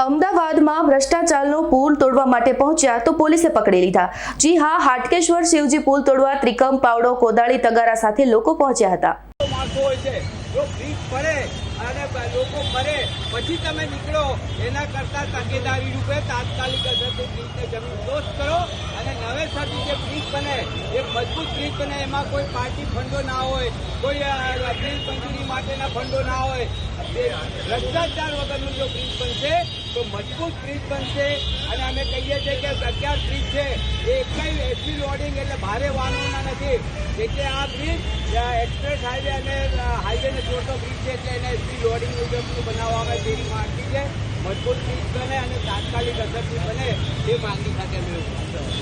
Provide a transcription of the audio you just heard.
અમદાવાદમાં ભ્રષ્ટાચારનો પુલ તોડવા માટે પહોંચ્યા તો પોલીસે પકડી લીધા. જી હા, હાટકેશ્વર શિવજી પુલ તોડવા ત્રિકમ, પાવડો, કોદાળી, તગારા સાથે લોકો પહોંચ્યા હતા. પછી તમે નીકળો. એના કરતા તકેદારી રૂપે તાત્કાલિક અસરથી બ્રિજને જમીન દોસ્ત કરો અને નવેસરથી જે બ્રિજ બને, એ મજબૂત બ્રિજ બને, એમાં કોઈ પાર્ટી ફંડો ના હોય, કોઈ બ્રિજ મંજૂરી માટેના ફંડો ના હોય. ભ્રષ્ટાચાર વગરનું જો બ્રિજ બનશે તો મજબૂત બ્રિજ બનશે અને અમે કહીએ છીએ કે અગિયાર બ્રિજ છે, એ એકઈ એસી લોડિંગ એટલે ભારે વાહનોના નથી. એટલે આ બ્રિજ એક્સપ્રેસ હાઈવે અને હાઈવેને જોડતો બ્રિજ છે, એટલે એને એસપી લોડિંગ મુજબનું બનાવવામાં તેની માંગણી છે. મજબૂત બ્રિજ બને અને તાત્કાલિક અસરથી બને, એ માંગણી સાથે અમે